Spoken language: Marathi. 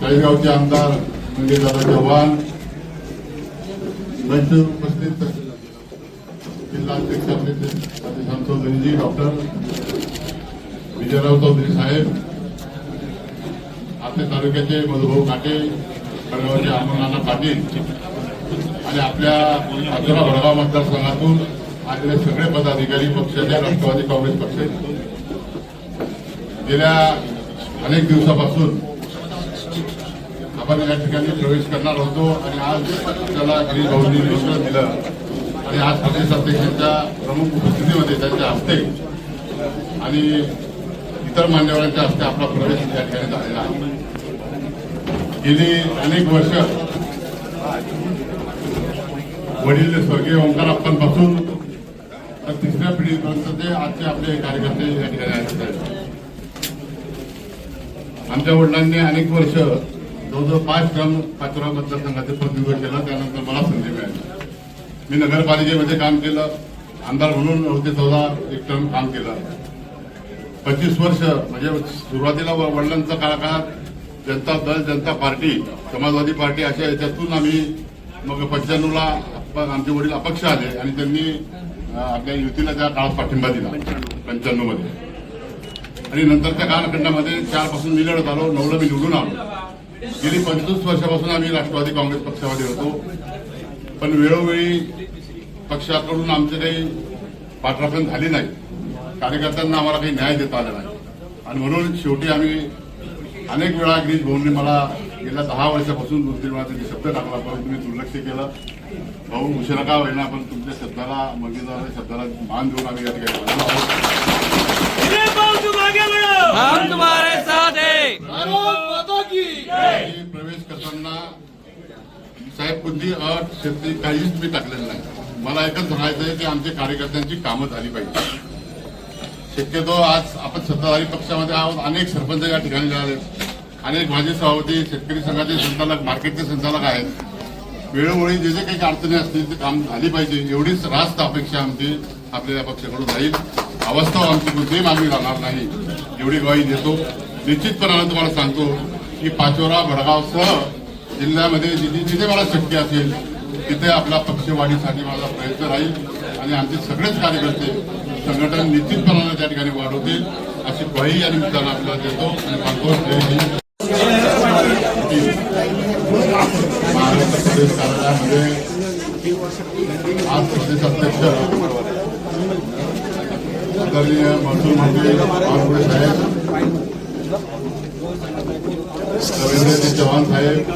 चाळीसगावचे आमदार म्हणजे दादा चव्हाण मंच उपस्थित जिल्हा अध्यक्ष आपले राधेश्याम चौधरीजी डॉक्टर विजयराव चौधरी साहेब आपल्या तालुक्याचे मधुभाऊ काटे खडगावचे अमरनाना पाटील आणि आपल्या अकरा भडगाव मतदारसंघातून आलेले सगळे पदाधिकारी पक्षाचे राष्ट्रवादी काँग्रेस पक्षाचे. गेल्या अनेक दिवसापासून आपण या ठिकाणी प्रवेश करणार होतो आणि आज त्याला गिरीश भाऊंनी निमंत्रण दिलं. आणि आज प्रदेश अध्यक्षांच्या प्रमुख उपस्थितीमध्ये त्यांच्या हस्ते आणि इतर मान्यवरांच्या हस्ते आपला प्रवेश या ठिकाणी झालेला आहे. गेली अनेक वर्ष वडील स्वर्गीय ओंकाराप्पांपासून तर तिसऱ्या पिढीपर्यंत ते आजचे आपले कार्यकर्ते या ठिकाणी आहेत. आमच्या वडिलांनी अनेक वर्ष जवळजवळ पाच ग्राम पाचोरा मतदारसंघाचे प्रतिनिधित्व केलं त्यानंतर मला संधी मिळाली. मी नगरपालिकेमध्ये काम केलं आमदार म्हणून होते चौदा एक टर्म काम केलं. पंचवीस वर्ष म्हणजे सुरुवातीला व- वडिलांचा काळात जनता दल जनता पार्टी समाजवादी पार्टी अशा याच्यातून आम्ही मग पंच्याण्णवला आमचे वडील अपक्ष आले आणि त्यांनी आपल्या युतीला त्या काळात पाठिंबा दिला पंच्याण्णवमध्ये आणि नंतरच्या कालखंडामध्ये चारपासून मी लढत आलो नऊला मी निवडून आलो. गेली पंचवीस वर्षापासून आम्ही राष्ट्रवादी काँग्रेस पक्षामध्ये होतो. पण वेळोवेळी पक्षाकडून आमचे काही पाठराखण झाली नाही. कार्यकर्त्यांना आम्हाला काही न्याय देता आला नाही. आणि म्हणून शेवटी आम्ही अनेक वेळा गिरीश भाऊंनी मला गेल्या दहा वर्षापासून दोन तीन वेळा त्यांनी शब्द टाकला परंतु मी दुर्लक्ष केलं. भाऊ उशिरा का होईना पण तुमच्या शब्दाला मंगेदार शब्दाला मान देऊन आम्ही या ठिकाणी साहेब कोणती अट शेती काहीच मी टाकलेलं नाही. मला एकच सांगायचं आहे की आमच्या कार्यकर्त्यांची कामं झाली पाहिजे. शक्यतो आज आपण सत्ताधारी पक्षामध्ये आहोत अनेक सरपंच या ठिकाणी झाले. अनेक माजी सभापती शेतकरी संघाचे संचालक मार्केटचे संचालक आहेत. वेळोवेळी जे जे काही अडचणी असतील ते काम झाली पाहिजे. एवढीच रास्त अपेक्षा आमची आपल्या या पक्षाकडून राहील. अवस्था आमची कोणतीही मागणी राहणार नाही. एवढी ग्वाही देतो. निश्चितपणानं तुम्हाला सांगतो की पाचोरा भडगावसह जिल्ह्यामध्ये जिथे जिथे मला शक्य असेल तिथे आपला पक्षवाढीसाठी माझा प्रयत्न राहील आणि आमचे सगळेच कार्यकर्ते संघटन निश्चितपणाने त्या ठिकाणी वाढवतील अशी ग्वाही या निमित्तानं आपल्याला देतो आणि सांगतो महाराष्ट्र प्रदेश कार्यालयामध्ये आज प्रदेश अध्यक्ष आदरणीय महसूल मंत्री महापुरे साहेब रवींद्रजी चव्हाण साहेब